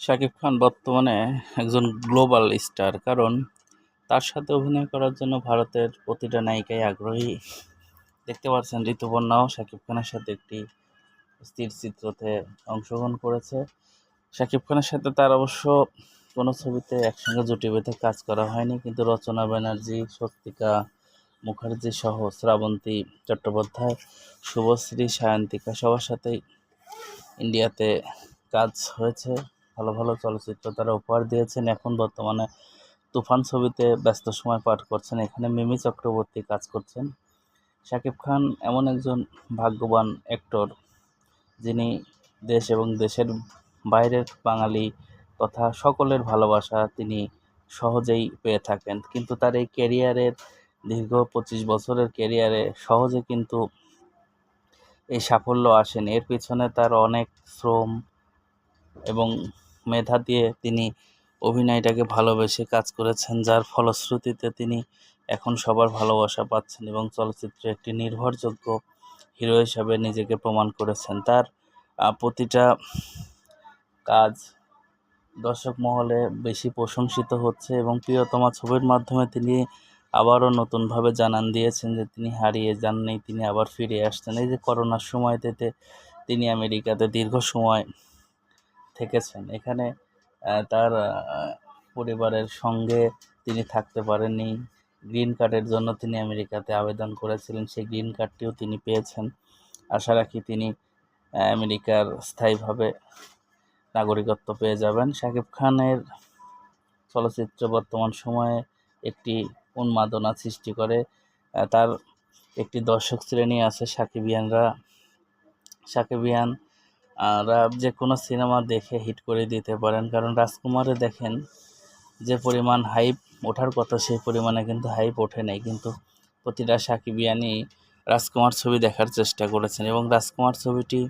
শাকিব খান বর্তমানে একজন global star. কারণ তার সাথে অভিনয় করার জন্য ভারতের প্রতিটা নায়িকাই আগ্রহী। দেখতে পাচ্ছেন, ঋতুপর্ণাও শাকিব খানের সাথে একটি স্থির চিত্রতে অংশগ্রহণ করেছে। শাকিব খানের সাথে তার অবশ্য কোনো ছবিতে একসঙ্গে জুটি বেঁধে কাজ করা হয়নি, কিন্তু রচনা, ব্যানার্জি, স্বস্তিকা মুখার্জি সহ শ্রাবন্তী চট্টোপাধ্যায়, শুভশ্রী, সায়ন্তিকা সবার সাথেই ইন্ডিয়াতে কাজ হয়েছে। ভালো ভালো চলচ্চিত্র তারা উপহার দিয়েছেন। এখন বর্তমানে তুফান ছবিতে ব্যস্ত সময় পাঠ করছেন। এখানে মিমি চক্রবর্তী কাজ করছেন। শাকিব খান এমন একজন ভাগ্যবান অ্যাক্টর যিনি দেশ এবং দেশের বাইরের বাঙালি তথা সকলের ভালোবাসা তিনি সহজেই পেয়ে থাকেন। কিন্তু তার এই ক্যারিয়ারের দীর্ঘ পঁচিশ বছরের ক্যারিয়ারে সহজে কিন্তু এই সাফল্য আসেনি। এর পিছনে তার অনেক শ্রম এবং মেধা দিয়ে তিনি অভিনয়টাকে ভালোবেসে কাজ করেছেন, যার ফলশ্রুতিতে তিনি এখন সবার ভালোবাসা পাচ্ছেন এবং চলচ্চিত্রে একটি নির্ভরযোগ্য হিরো হিসাবে নিজেকে প্রমাণ করেছেন। তার প্রতিটা কাজ দর্শক মহলে বেশি প্রশংসিত হচ্ছে এবং প্রিয়তমা ছবির মাধ্যমে তিনি আবারও নতুনভাবে জানান দিয়েছেন যে তিনি হারিয়ে যাননি, তিনি আবার ফিরে আসছেন। এই যে করোনার সময়তে তিনি আমেরিকাতে দীর্ঘ সময় থেকেছেন। এখানে তার পরিবারের সঙ্গে তিনি থাকতে পারেননি। গ্রিন কার্ডের জন্য তিনি আমেরিকাতে আবেদন করেছিলেন। সেই গ্রিন কার্ডটিও তিনি পেয়েছেন। আশা রাখি তিনি আমেরিকার স্থায়ীভাবে নাগরিকত্ব পেয়ে যাবেন। শাকিব খানের চলচ্চিত্র বর্তমান সময়ে একটি উন্মাদনা সৃষ্টি করে। তার একটি দর্শক শ্রেণি আছে সাকিবিয়ানরা সাকিবিয়ান রা যে কোনো সিনেমা দেখে হিট করে দিতে পারেন। কারণ রাজকুমারে দেখেন যে পরিমাণ হাইপ ওঠার কথা, সেই পরিমাণে কিন্তু হাইপ ওঠে নাই। কিন্তু প্রতিটা সাকিবিয়ানই রাজকুমার ছবি দেখার চেষ্টা করেছেন এবং রাজকুমার ছবিটি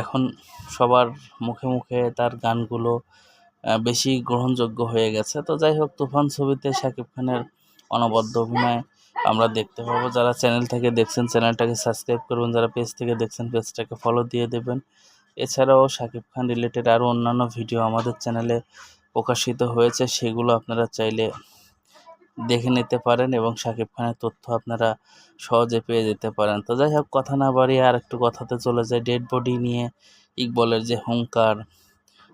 এখন সবার মুখে মুখে তার গানগুলো বেশি গ্রহণযোগ্য হয়ে গেছে। তো যাই হোক, তুফান ছবিতে শাকিব খানের অনবদ্য অভিনয় আমরা দেখতে পাবো। যারা চ্যানেল থেকে দেখছেন চ্যানেলটাকে সাবস্ক্রাইব করবেন। যারা পেজ থেকে দেখছেন পেজটাকে ফলো দিয়ে দেবেন। এছাড়াও শাকিব খান রিলেটেড আরও অন্যান্য ভিডিও আমাদের চ্যানেলে প্রকাশিত হয়েছে। সেগুলো আপনারা চাইলে দেখে নিতে পারেন এবং শাকিব খানের তথ্য আপনারা সহজে পেয়ে যেতে পারেন। তো যাই হোক, কথা না বাড়িয়ে আর একটু কথাতে চলে যায় ডেড বডি নিয়ে ইকবলের যে হুঙ্কার,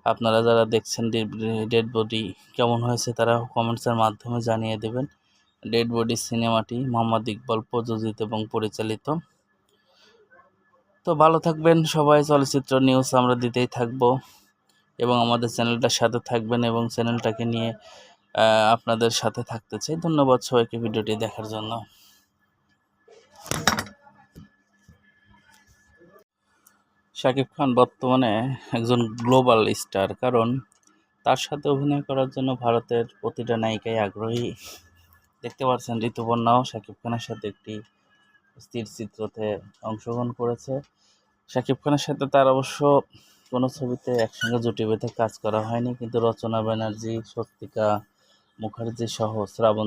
আপনারা যারা দেখছেন ডেড বডি কেমন হয়েছে তারা কমেন্টসের মাধ্যমে জানিয়ে দেবেন। ডেড বডি সিনেমাটি মোহাম্মদ ইকবল, প্রযোজিত এবং পরিচালিত। তো ভালো থাকবেন সবাই, চলচ্চিত্র নিউজ আমরা দিতেই থাকব। এবং আমাদের চ্যানেলটার সাথে থাকবেন এবং চ্যানেলটাকে নিয়ে আপনাদের সাথে থাকতে চাই। ধন্যবাদ সবাইকে ভিডিওটি দেখার জন্য। শাকিব খান বর্তমানে একজন গ্লোবাল স্টার, কারণ তার সাথে অভিনয় করার জন্য ভারতের প্রতিটা নায়িকাই আগ্রহী। দেখতে পাচ্ছেন ঋতুপর্ণাও শাকিব খানের সাথে একটি স্থির চিত্রতে অংশগ্রহণ করেছে। শাকিব খানের সাথে তার অবশ্য কোনো ছবিতে একসঙ্গে জুটি বেঁধে কাজ করা হয়নি, কিন্তু রচনা ব্যানার্জি স্বস্তিকা মুখার্জি সহ শ্রাবন্তী